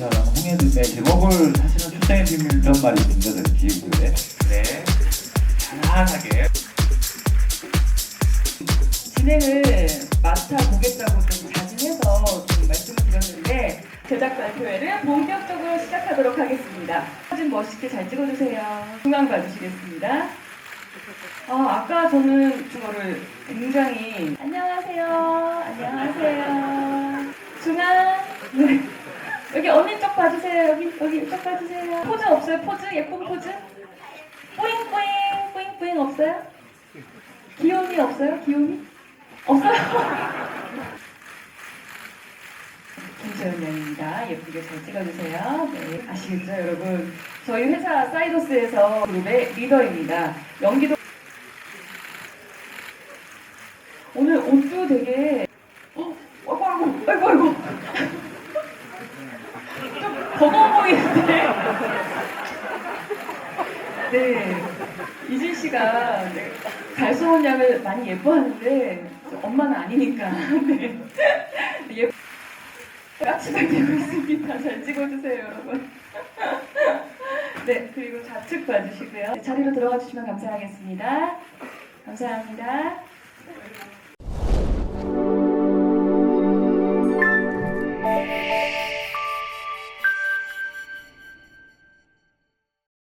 네, 제목을 사실은 출생의 비밀이란 말이 있습니다. 지금도에 네. 편안하게. 진행을 맡아보겠다고 좀 자진해서 좀 말씀을 드렸는데 제작 발표회를 본격적으로 시작하도록 하겠습니다. 사진 멋있게 잘 찍어주세요. 중앙 봐주시겠습니다. 아, 아까 저는 그거를 굉장히 안녕하세요. 안녕하세요. 중앙. 네. 언니 쪽 봐주세요. 여기 여기 쪽 봐주세요. 포즈 없어요? 포즈 예쁜 포즈? 뿌잉 뿌잉 뿌잉 뿌잉 없어요? 귀요미 없어요? 귀요미? 없어요? 김소연 양입니다. 예쁘게 잘 찍어주세요. 네, 아시겠죠, 여러분? 저희 회사 사이더스에서 그룹의 리더입니다. 연기도 오늘 옷도 되게 어, 아이고 아이고 아이고 아이고 좀 버거워 보이는데 네 이진 씨가 네, 갈수원 양을 많이 예뻐하는데 엄마는 아니니까 네. 예 까치발 되고 있습니다. 잘 찍어주세요, 여러분. 네, 그리고 좌측 봐주시고요. 네, 자리로 들어가 주시면 감사하겠습니다. 감사합니다.